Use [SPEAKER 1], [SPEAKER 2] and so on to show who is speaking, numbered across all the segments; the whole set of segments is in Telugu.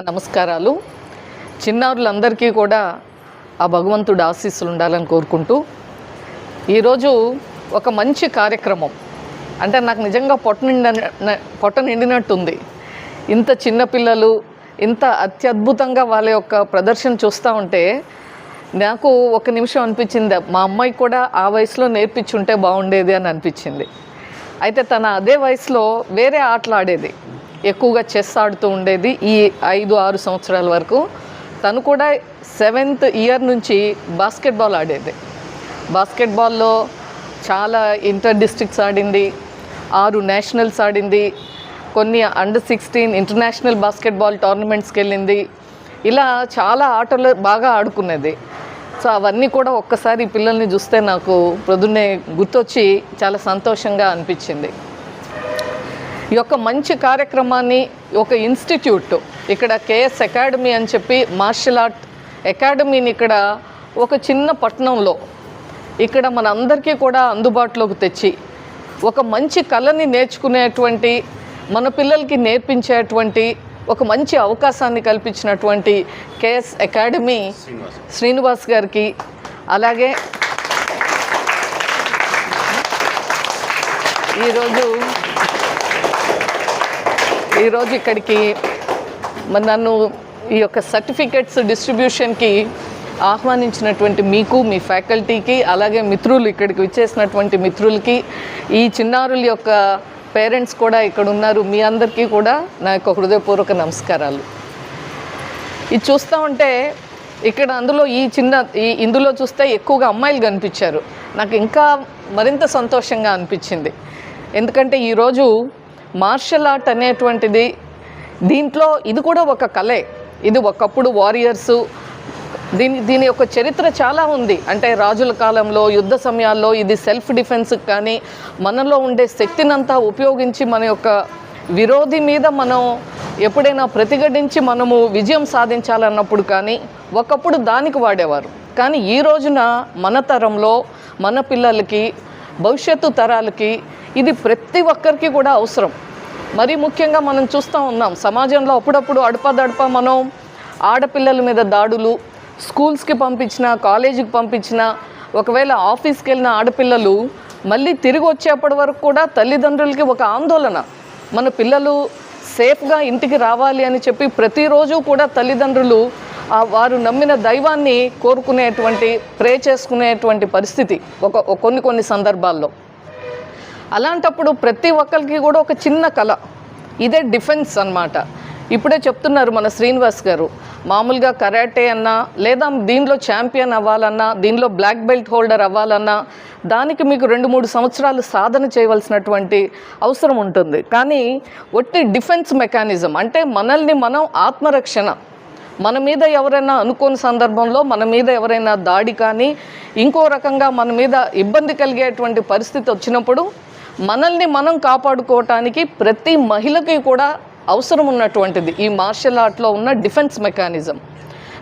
[SPEAKER 1] నమస్కారాలు. చిన్నారులందరికీ కూడా ఆ భగవంతుడు ఆశీస్సులు ఉండాలని కోరుకుంటూ ఈరోజు ఒక మంచి కార్యక్రమం. అంటే నాకు నిజంగా పొట్ట నిండిన పొట్ట నిండినట్టుంది. ఇంత చిన్నపిల్లలు ఇంత అత్యద్భుతంగా వాళ్ళ యొక్క ప్రదర్శన చూస్తూ ఉంటే నాకు ఒక నిమిషం అనిపించింది. మా అమ్మాయి కూడా ఆ వయసులో నేర్పించుంటే బాగుండేది అని అనిపించింది. అయితే తన అదే వయసులో వేరే ఆటలు ఆడేది. ఎక్కువగా చెస్ ఆడుతూ ఉండేది ఈ ఐదు ఆరు సంవత్సరాల వరకు. తను కూడా సెవెంత్ ఇయర్ నుంచి బాస్కెట్బాల్ ఆడేది. బాస్కెట్బాల్లో చాలా ఇంటర్ డిస్ట్రిక్ట్స్ ఆడింది ఆరు నేషనల్స్ ఆడింది కొన్ని అండర్ సిక్స్టీన్ ఇంటర్నేషనల్ బాస్కెట్బాల్ టోర్నమెంట్స్కి వెళ్ళింది. ఇలా చాలా ఆటలు బాగా ఆడుకునేది. సో అవన్నీ కూడా ఒక్కసారి పిల్లల్ని చూస్తే నాకు ప్రొద్దున్నే గుర్తొచ్చి చాలా సంతోషంగా అనిపించింది. ఈ యొక్క మంచి కార్యక్రమాన్ని ఒక ఇన్స్టిట్యూట్ ఇక్కడ కేఎస్ అకాడమీ అని చెప్పి మార్షల్ ఆర్ట్ అకాడమీని ఇక్కడ ఒక చిన్న పట్టణంలో ఇక్కడ మన అందరికీ కూడా అందుబాటులోకి తెచ్చి ఒక మంచి కళని నేర్చుకునేటువంటి మన పిల్లలకి నేర్పించేటువంటి ఒక మంచి అవకాశాన్ని కల్పించినటువంటి కేఎస్ అకాడమీ శ్రీనివాస్ గారికి అలాగే ఈరోజు ఈరోజు ఇక్కడికి మరి నన్ను ఈ యొక్క సర్టిఫికెట్స్ డిస్ట్రిబ్యూషన్కి ఆహ్వానించినటువంటి మీకు మీ ఫ్యాకల్టీకి అలాగే మిత్రులు ఇక్కడికి విచ్చేసినటువంటి మిత్రులకి ఈ చిన్నారుల యొక్క పేరెంట్స్ కూడా ఇక్కడ ఉన్నారు. మీ అందరికీ కూడా నా యొక్క హృదయపూర్వక నమస్కారాలు. ఇది చూస్తూ ఉంటే ఇక్కడ అందులో ఈ చిన్న ఈ ఇందులో చూస్తే ఎక్కువగా అమ్మాయిలు కనిపించారు. నాకు ఇంకా మరింత సంతోషంగా అనిపించింది. ఎందుకంటే ఈరోజు మార్షల్ ఆర్ట్ అనేటువంటిది దీంట్లో ఇది కూడా ఒక కళే ఇది ఒకప్పుడు వారియర్సు దీని దీని యొక్క చరిత్ర చాలా ఉంది. అంటే రాజుల కాలంలో యుద్ధ సమయాల్లో ఇది సెల్ఫ్ డిఫెన్స్కి కానీ మనలో ఉండే శక్తినంతా ఉపయోగించి మన యొక్క విరోధి మీద మనం ఎప్పుడైనా ప్రతిఘటించి మనము విజయం సాధించాలన్నప్పుడు కానీ ఒకప్పుడు దానికి వాడేవారు. కానీ ఈ రోజున మన తరంలో మన పిల్లలకి భవిష్యత్తు తరాలకి ఇది ప్రతి ఒక్కరికి కూడా అవసరం. మరీ ముఖ్యంగా మనం చూస్తూ ఉన్నాం సమాజంలో అప్పుడప్పుడు అడపదడప మనం ఆడపిల్లల మీద దాడులు స్కూల్స్కి పంపించిన కాలేజీకి పంపించిన ఒకవేళ ఆఫీస్కి వెళ్ళిన ఆడపిల్లలు మళ్ళీ తిరిగి వచ్చేప్పటి వరకు కూడా తల్లిదండ్రులకి ఒక ఆందోళన. మన పిల్లలు సేఫ్గా ఇంటికి రావాలి అని చెప్పి ప్రతిరోజు కూడా తల్లిదండ్రులు వారు నమ్మిన దైవాన్ని కోరుకునేటువంటి ప్రే చేసుకునేటువంటి పరిస్థితి ఒక కొన్ని కొన్ని సందర్భాల్లో. అలాంటప్పుడు ప్రతి ఒక్కరికి కూడా ఒక చిన్న కళ ఇదే డిఫెన్స్ అన్నమాట. ఇప్పుడే చెప్తున్నారు మన శ్రీనివాస్ గారు మామూలుగా కరాటే అన్నా లేదా దీనిలో ఛాంపియన్ అవ్వాలన్నా దీనిలో బ్లాక్ బెల్ట్ హోల్డర్ అవ్వాలన్నా దానికి మీకు రెండు మూడు సంవత్సరాలు సాధన చేయవలసినటువంటి అవసరం ఉంటుంది. కానీ ఒట్టి డిఫెన్స్ మెకానిజం అంటే మనల్ని మనం ఆత్మరక్షణ. మన మీద ఎవరైనా అనుకోని సందర్భంలో మన మీద ఎవరైనా దాడి కానీ ఇంకో రకంగా మన మీద ఇబ్బంది కలిగేటువంటి పరిస్థితి వచ్చినప్పుడు మనల్ని మనం కాపాడుకోవటానికి ప్రతి మహిళకి కూడా అవసరం ఉన్నటువంటిది ఈ మార్షల్ ఆర్ట్లో ఉన్న డిఫెన్స్ మెకానిజం.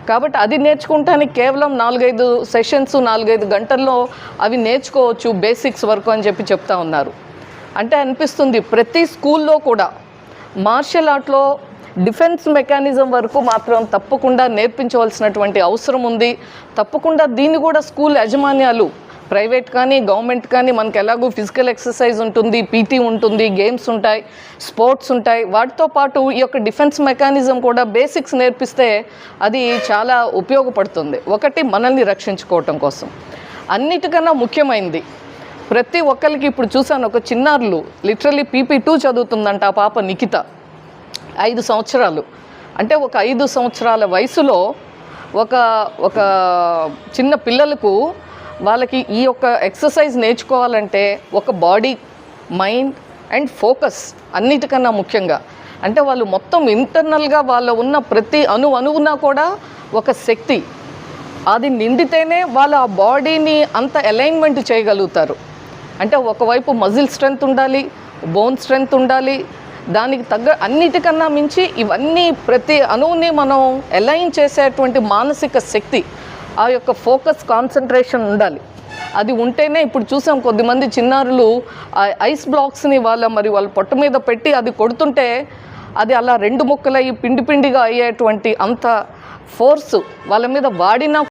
[SPEAKER 1] కాబట్టి అది నేర్చుకుంటానికి కేవలం నాలుగైదు సెషన్స్ నాలుగైదు గంటల్లో అవి నేర్చుకోవచ్చు బేసిక్స్ వరకు అని చెప్పి చెప్తా ఉన్నారు. అంటే అనిపిస్తుంది ప్రతి స్కూల్లో కూడా మార్షల్ ఆర్ట్లో డిఫెన్స్ మెకానిజం వరకు మాత్రం తప్పకుండా నేర్పించవలసినటువంటి అవసరం ఉంది. తప్పకుండా దీన్ని కూడా స్కూల్ యాజమాన్యాలు ప్రైవేట్ కానీ గవర్నమెంట్ కానీ మనకు ఎలాగో ఫిజికల్ ఎక్సర్సైజ్ ఉంటుంది పీటీ ఉంటుంది గేమ్స్ ఉంటాయి స్పోర్ట్స్ ఉంటాయి. వాటితో పాటు ఈ యొక్క డిఫెన్స్ మెకానిజం కూడా బేసిక్స్ నేర్పిస్తే అది చాలా ఉపయోగపడుతుంది. ఒకటి మనల్ని రక్షించుకోవటం కోసం. అన్నిటికన్నా ముఖ్యమైనది ప్రతి ఒక్కరికి ఇప్పుడు చూశాను ఒక చిన్నారులు లిటరలీ పీపీ టూ చదువుతుందంట ఆ పాప నిఖిత. ఐదు సంవత్సరాలు. అంటే ఒక ఐదు సంవత్సరాల వయసులో ఒక ఒక చిన్న పిల్లలకు వాళ్ళకి ఈ యొక్క ఎక్సర్సైజ్ నేర్చుకోవాలంటే ఒక బాడీ మైండ్ అండ్ ఫోకస్ అన్నిటికన్నా ముఖ్యంగా. అంటే వాళ్ళు మొత్తం ఇంటర్నల్గా వాళ్ళ ఉన్న ప్రతి అణు అణువునా కూడా ఒక శక్తి. అది నిండితేనే వాళ్ళు ఆ బాడీని అంత అలైన్మెంట్ చేయగలుగుతారు. అంటే ఒకవైపు మజిల్ స్ట్రెంగ్త్ ఉండాలి బోన్ స్ట్రెంగ్త్ ఉండాలి దానికి తగ్గ అన్నిటికన్నా మించి ఇవన్నీ ప్రతి అణువుని మనం అలైన్ చేసేటువంటి మానసిక శక్తి ఆ యొక్క ఫోకస్ కాన్సన్ట్రేషన్ ఉండాలి. అది ఉంటేనే ఇప్పుడు చూసాం కొద్దిమంది చిన్నారులు ఆ ఐస్ బ్లాక్స్ని వాళ్ళ మరి వాళ్ళ పొట్ట మీద పెట్టి అది కొడుతుంటే అది అలా రెండు ముక్కలయ్యి పిండి పిండిగా అయ్యేటువంటి అంత ఫోర్సు వాళ్ళ మీద వాడినా